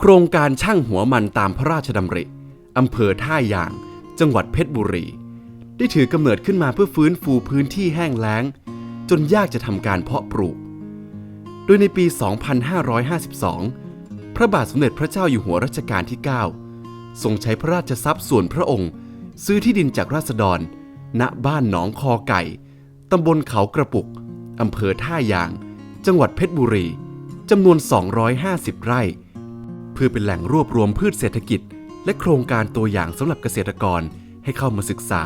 โครงการช่างหัวมันตามพระราชดำริอำเภอท่ายาง จังหวัดเพชรบุรี ได้ถือกำเนิดขึ้นมาเพื่อฟื้นฟูพื้นที่แห้งแล้ง จนยากจะทำการเพาะปลูก โดยในปี 2552 พระบาทสมเด็จพระเจ้าอยู่หัวรัชกาลที่ 9 ทรงใช้พระราชทรัพย์ส่วนพระองค์ ซื้อที่ดินจากราษฎร ณบ้านหนองคอไก่ตำบลเขากระปุกอำเภอท่ายาง จังหวัดเพชรบุรีจำนวน 250 ไร่ พื่อเป็นแหล่งรวบรวมพืชเศรษฐกิจ และโครงการตัวอย่างสำหรับเกษตรกรให้เข้ามาศึกษา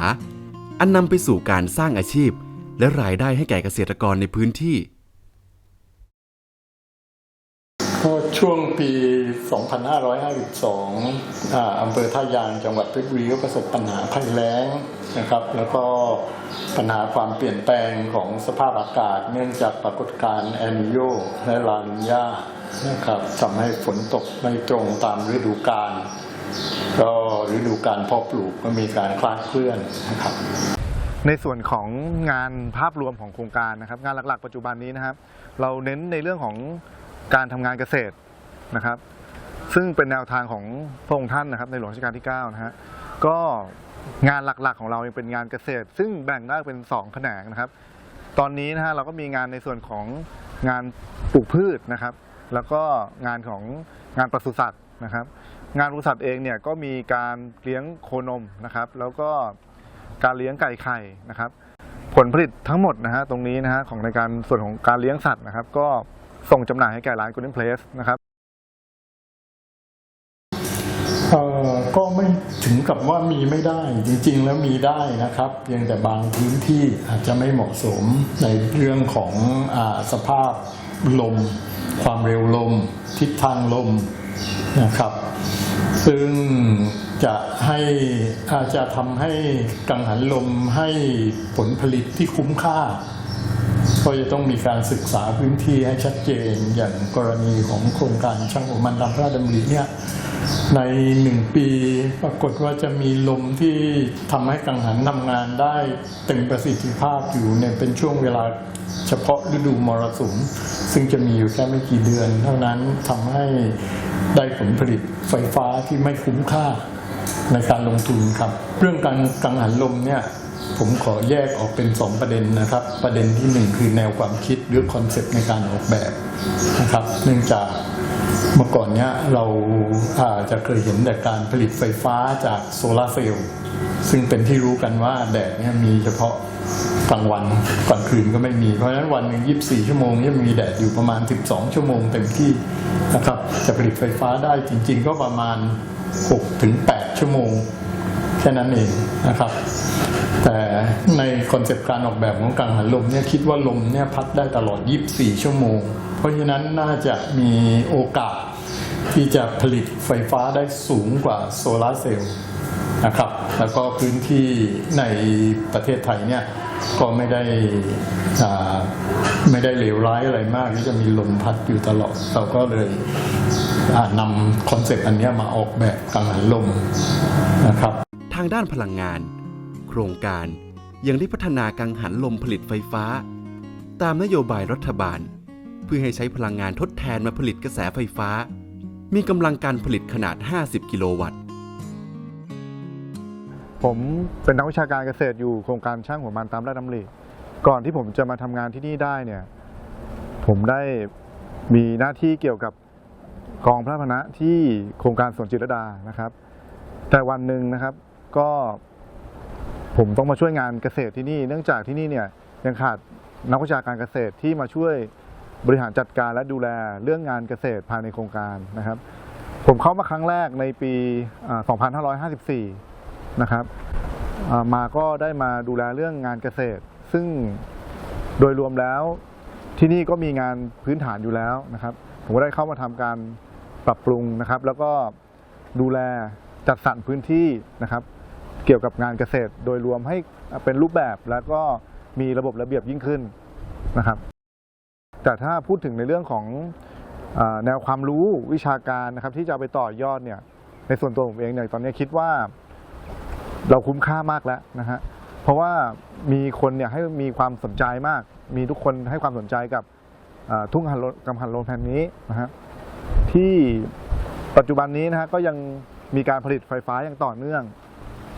อันนำไปสู่การสร้างอาชีพ และรายได้ให้แก่เกษตรกรในพื้นที่ ก็ช่วงปี 2552อ่าอำเภอท่ายางจังหวัดเพชรบุรีก็ประสบปัญหาภัยแล้งนะครับ แล้วก็ปัญหาความเปลี่ยนแปลงของสภาพอากาศ เนื่องจากปรากฏการณ์แอนิโยและลานิญานะครับทำให้ฝนตกไม่ตรงตามฤดูกาลก็ฤดูการเพาะปลูกก็มีการคลาดเคลื่อนนะครับในส่วนของงานภาพรวมของโครงการนะครับ งานหลักๆ ปัจจุบันนี้นะครับ เราเน้นในเรื่องของ การทำงานเกษตรนะครับ ซึ่งเป็นแนวทางของพระองค์ท่านนะครับ ในหลวงรัชกาลที่9นะฮะก็งานหลักๆของเรายังเป็นงานเกษตร ซึ่งแบ่งได้เป็น 2 แขนงนะครับ ตอนนี้นะฮะเราก็มีงานในส่วนของงานปลูกพืชนะครับ แล้วก็งานของงานปศุสัตว์นะครับ งานปศุสัตว์เองเนี่ยก็มีการเลี้ยงโคนมนะครับ แล้วก็การเลี้ยงไก่ไข่นะครับ ผลผลิตทั้งหมดนะฮะตรงนี้นะฮะของในการส่วนของการเลี้ยงสัตว์นะครับ ก็ ส่งจำหน่ายให้แก่ร้าน Golden Place นะครับเอ่อก็ไม่ถึงกับว่ามีไม่ได้จริง ๆ แล้วมีได้นะครับเพียงแต่บางพื้นที่อาจจะไม่เหมาะสมในเรื่องของอาสภาพลม ความเร็วลม ทิศทางลมนะครับ ซึ่งจะให้อาจจะทำให้กังหันลมให้ผลผลิตที่คุ้มค่า ก็จะต้องมีการศึกษาพื้นที่ให้ชัดเจนอย่างกรณีของโครงการช่างหัวมันตามพระราชดำริเนี่ยในหนึ่งปีปรากฏว่าจะมีลมที่ทำให้กังหันทำงานได้เต็มประสิทธิภาพอยู่เนี่ยเป็นช่วงเวลาเฉพาะฤดูมรสุม ซึ่งจะมีอยู่แค่ไม่กี่เดือน เท่านั้นทำให้ได้ผลผลิตไฟฟ้าที่ไม่คุ้มค่าในการลงทุนครับ เรื่องการกังหันลมเนี่ย ผมขอแยกออกเป็น 2 ประเด็นนะครับ ประเด็นที่ 1 คือแนวความคิดหรือคอนเซปต์ในการออกแบบนะครับ เนื่องจากเมื่อก่อนเนี้ยเราอาจจะเคยเห็นแต่การผลิตไฟฟ้าจากโซลาร์เซลล์ซึ่งเป็นที่รู้กันว่าแดดเนี่ยมีเฉพาะกลางวันกลางคืนก็ไม่มี เพราะฉะนั้นวันหนึ่ง24 ชั่วโมงเนี่ยมีแดดอยู่ประมาณ 12 ชั่วโมงเต็มที่นะครับจะผลิตไฟฟ้าได้จริง ๆ ก็ประมาณ6ถึง8ชั่วโมงแค่นั้นเองนะครับ แต่ในคอนเซปต์การออกแบบของกังหันลมเนี่ยคิดว่าลมเนี่ยพัดได้ตลอด 24 ชั่วโมง เพราะฉะนั้นน่าจะมีโอกาสที่จะผลิตไฟฟ้าได้สูงกว่าโซลาร์เซลล์นะครับ แล้วก็พื้นที่ในประเทศไทยเนี่ยก็ไม่ได้ไม่ได้เลวร้ายอะไรมากที่จะมีลมพัดอยู่ตลอด เราก็เลยนำคอนเซปต์อันนี้มาออกแบบกังหันลมนะครับ ทางด้านพลังงาน โครงการ ยังได้พัฒนากังหันลมผลิตไฟฟ้า ตามนโยบายรัฐบาล เพื่อให้ใช้พลังงานทดแทนมาผลิตกระแสไฟฟ้า มีกำลังการผลิตขนาด 50 กิโลวัตต์ ผมเป็นนักวิชาการเกษตรอยู่โครงการช่างหัวมันตามระราชดำริก่อนที่ผมจะมาทำงานที่นี่ได้เนี่ยผมได้มีหน้าที่เกี่ยวกับกองพระพนะที่โครงการสวนจิตรดานะครับ แต่วันหนึ่งนะครับก็ ผมต้องมาช่วยงานเกษตรที่นี่ เนื่องจากที่นี่เนี่ยยังขาดนักวิชาการเกษตรที่มาช่วยบริหารจัดการและดูแลเรื่องงานเกษตรภายในโครงการนะครับ ผมเข้ามาครั้งแรกในปี 2554 นะครับมาก็ได้มาดูแลเรื่องงานเกษตร ซึ่งโดยรวมแล้วที่นี่ก็มีงานพื้นฐานอยู่แล้วนะครับ ผมก็ได้เข้ามาทำการปรับปรุงนะครับ แล้วก็ดูแลจัดสรรพื้นที่นะครับ เกี่ยวกับงานเกษตรโดยรวมให้เป็นรูปแบบแล้วก็มีระบบระเบียบยิ่งขึ้นนะครับ แต่ถ้าพูดถึงในเรื่องของอแนวความรู้วิชาการนะครับที่จะไปต่อยอดเนี่ยในส่วนตัวผมเองเนี่ยตอนนี้คิดว่าเราคุ้มค่ามากแล้วนะฮะเพราะว่ามีคนเนี่ยให้มีความสนใจมาก มีทุกคนให้ความสนใจกับทุ่งหันโลกำหันโลนแผ่นนี้นะฮะที่ปัจจุบันนี้นะฮะก็ยังมีการผลิตไฟฟ้าอย่างต่อเนื่อง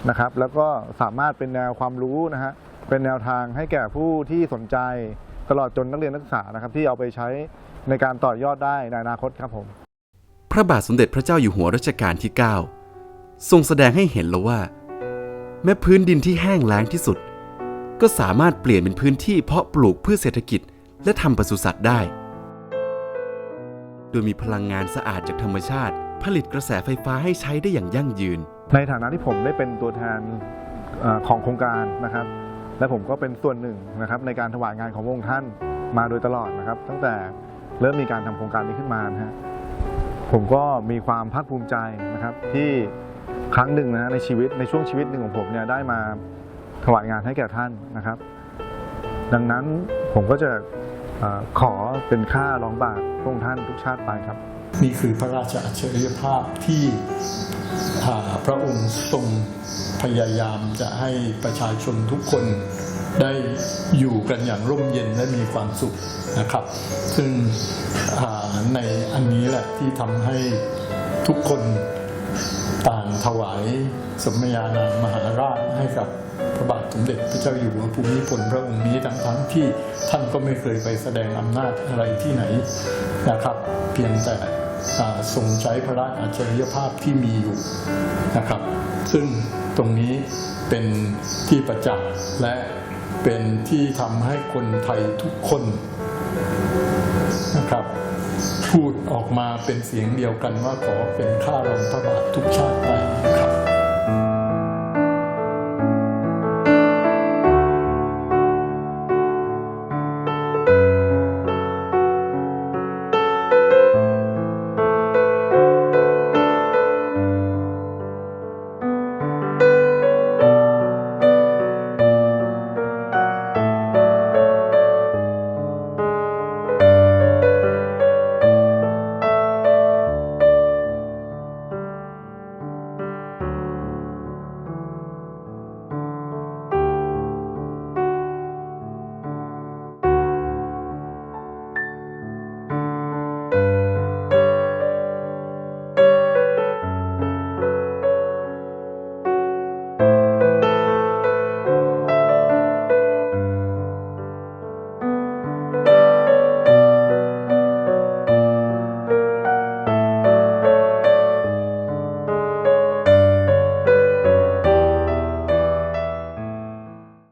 นะครับ แล้วก็สามารถเป็นแนวความรู้นะฮะเป็นแนวทางให้แก่ผู้ที่สนใจตลอดจนนักเรียนนักศึกษานะครับ ที่เอาไปใช้ในการต่อยอดได้ในอนาคตครับผม พระบาทสมเด็จพระเจ้าอยู่หัวรัชกาลที่ 9 ทรงแสดงให้เห็นแล้วว่า แม้พื้นดินที่แห้งแล้งที่สุด ก็สามารถเปลี่ยนเป็นพื้นที่เพาะปลูกพืชเศรษฐกิจ และทำปศุสัตว์ได้ โดยมีพลังงานสะอาดจากธรรมชาติ ผลิตกระแสไฟฟ้าให้ใช้ได้อย่างยั่งยืน ในฐานะที่ผมได้เป็นตัวแทนอของโครงการนะครับ และผมก็เป็นส่วนหนึ่งนะครับในการถวายงานของพระองค์ท่านมาโดยตลอดนะครับ ตั้งแต่เริ่มมีการทำโครงการนี้ขึ้นมานะฮะผมก็มีความภาคภูมิใจนะครับที่ครั้งหนึ่งนะฮะในชีวิตในช่วงชีวิตหนึ่งของผมเนี่ยได้มาถวายงานให้แก่ท่านนะครับ ดังนั้นผมก็จะอขอเป็นค่ารองบาทพระองค์ท่านทุกชาติไปครับ นี่คือพระราชอัจฉริยภาพที่ พระองค์ทรงพยายามจะให้ประชาชนทุกคนได้อยู่กันอย่างร่มเย็นและมีความสุขนะครับ ซึ่งในอันนี้แหละที่ทำให้ทุกคนต่างถวายสมญานามมหาราชให้กับพระบาทสมเด็จพระเจ้าอยู่หัวภูมิพลพระองค์นี้ทั้งทั้งๆที่ท่านก็ไม่เคยไปแสดงอำนาจอะไรที่ไหนนะครับ เพียงแต่ ส่งใช้พระราชอัจฉริยภาพที่มีอยู่นะครับ ซึ่งตรงนี้เป็นที่ประจักษ์และเป็นที่ทำให้คนไทยทุกคนนะครับพูดออกมาเป็นเสียงเดียวกันว่าขอเป็นข้ารองพระบาททุกชาติไปครับ